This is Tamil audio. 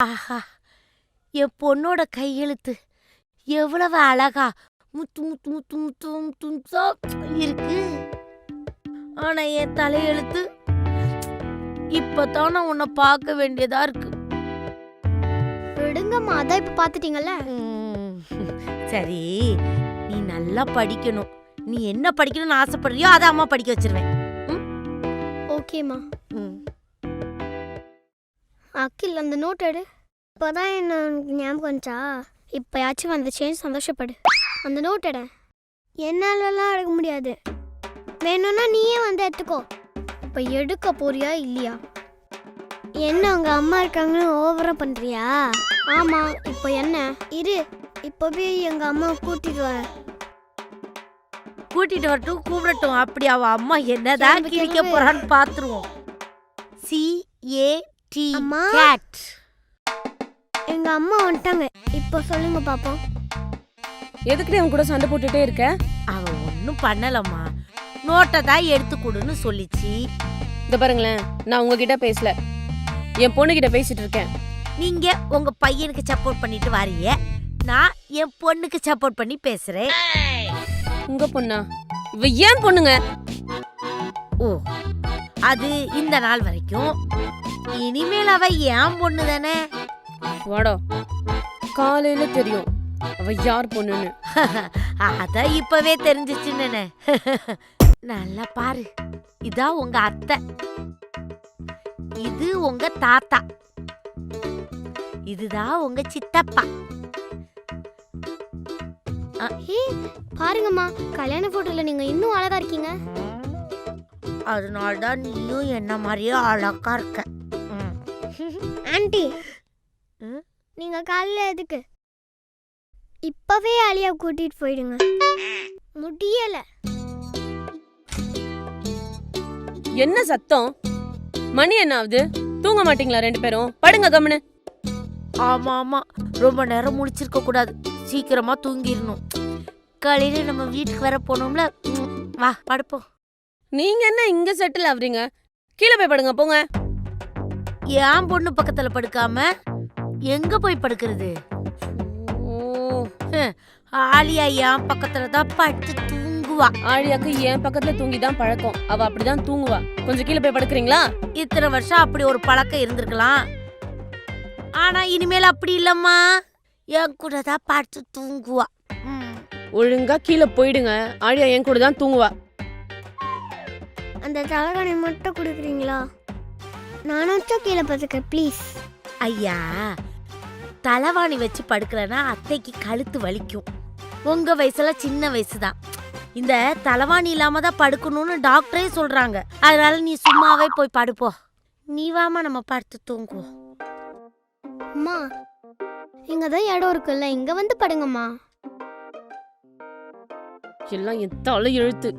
ஆஹா என் பொண்ணோட கையெழுத்து எவ்வளவு அழகா முத்து முத்து முத்து முத்து முத்து இருக்கு. ஆனா என் தலையெழுத்து இப்பதான் நான் உன்னை பார்க்க வேண்டியதா இருக்கு. விடுங்கம்மா அதான் இப்ப பாத்துட்டீங்கல்ல சரி நீ நல்லா படிக்கணும். நீ என்ன படிக்கணும்னு ஆசைப்படுறியோ அதை அம்மா படிக்க வச்சிருவேன். ஓகேம்மா. ம். அக்கில் அந்த நோட் எடு. இப்போதான் என்ன உனக்கு ஞாபகம் வந்துச்சா? இப்போயாச்சும் வந்துச்சேன்னு சந்தோஷப்படு. அந்த நோட் எட. என்னாலலாம் எடுக்க முடியாது. வேணும்னா நீயே வந்து எடுத்துக்கோ. இப்போ எடுக்க போறியா இல்லையா? என்ன உங்க அம்மா இருக்காங்கன்னு ஓவரா பண்றியா? ஆமா இப்போ என்ன? இரு இப்போ போய் எங்க அம்மா கூட்டிட்டு வரேன் கூட்டிட்டு வரட்டும் கூப்பிடட்டும். அப்படி அவ அம்மா என்னதான் கிழிக்க. போறான்னு பாத்துருவோம். சி ஏ டி அம்மா. கேட் எங்க அம்மா வந்துட்டாங்க. இப்போ சொல்லுங்க பாப்போம். எதுக்குடி அவன் கூட சண்டை போட்டுட்டே இருக்க? அவ ஒன்னும் பண்ணலம்மா. நோட்டை தான் எடுத்து கொடுன்னு சொல்லிச்சு. இந்த பாருங்களேன் நான் உங்ககிட்ட பேசல. என் பொண்ணு கிட்ட பேசிட்டு இருக்கேன். நீங்க உங்க பையனுக்கு சப்போர்ட் பண்ணிட்டு வாரீங்க. நான் என் பொண்ணுக்கு சப்போர்ட் பண்ணி பேசுறேன். உங்க பொண்ணா? இவ ஏன் பொண்ணுங்க? ஓ அது இந்த நாள் வரைக்கும் இனிமேல் அவ என் பொண்ணு தானே? வாடா. காலையில தெரியும். அவ யார் பொண்ணுன்னு. அதான் இப்பவே தெரிஞ்சிச்சுன்னு நல்லா பாரு. இதான் உங்க அத்தை. இது உங்க தாத்தா. இதுதான் உங்க சித்தப்பா. பாருங்கம்மா. கல்யாண போட்டோல நீங்க இன்னும் அழகா இருக்கீங்க. அதனால தான் நீயும் என்ன மாதிரியே அழகா இருக்க. ஆன்ட்டி ம்? நீங்க காலைல எதுக்கு? இப்பவே அலியா கூட்டிட்டு போயிடுங்க. முடியல. என்ன சத்தம்? மணி என்ன ஆகுது? தூங்க மாட்டீங்களா ரெண்டு பேரும்? படுங்க கம்முனு. ஆமா ஆமா. ரொம்ப நேரம் முழிச்சிருக்க கூடாது. சீக்கிரமா தூங்கிடணும். காலையில நம்ம வீட்டுக்கு வர போனோம்ல ம், வா படுப்போம். நீங்க என்ன இங்க செட்டில் ஆகுறீங்க? கீழே போய் படுங்க போங்க. என் பொண்ணு பக்கத்துல படுக்காம எங்க போய் படுக்கிறது? ஓ ஆலியா என் பக்கத்துல தான் படுத்து தூங்குவா. ஆழியாக்கு என் பக்கத்துல தூங்கி தான் பழக்கம். அவ அப்படிதான் தூங்குவா. கொஞ்சம் கீழே போய் படுக்கிறீங்களா? இத்தனை வருஷம் அப்படி ஒரு பழக்கம் இருந்திருக்கலாம். ஆனா இனிமேல் அப்படி இல்லம்மா. என் கூட தான் படுத்து தூங்குவா. ஒழுங்கா கீழே போயிடுங்க. ஆழியா என் கூட தான் தூங்குவா. அந்த தலகாணி மட்டும் கொடுக்குறீங்களா? நானும் கீழே பார்த்துக்கிறேன் ப்ளீஸ் ஐயா தலைவாணி வச்சு படுக்கலன்னா அத்தைக்கு கழுத்து வலிக்கும். உங்க வயசுல சின்ன வயசு தான் இந்த தலைவாணி இல்லாம தான் படுக்கணும்னு டாக்டரே சொல்றாங்க. அதனால நீ சும்மாவே போய் படுப்போ. நீ வாமா நம்ம படுத்து தூங்குவோம். அம்மா இங்க தான் இடம் இருக்குல்ல இங்க வந்து படுங்கம்மா. எல்லாம் என் தலை எழுத்து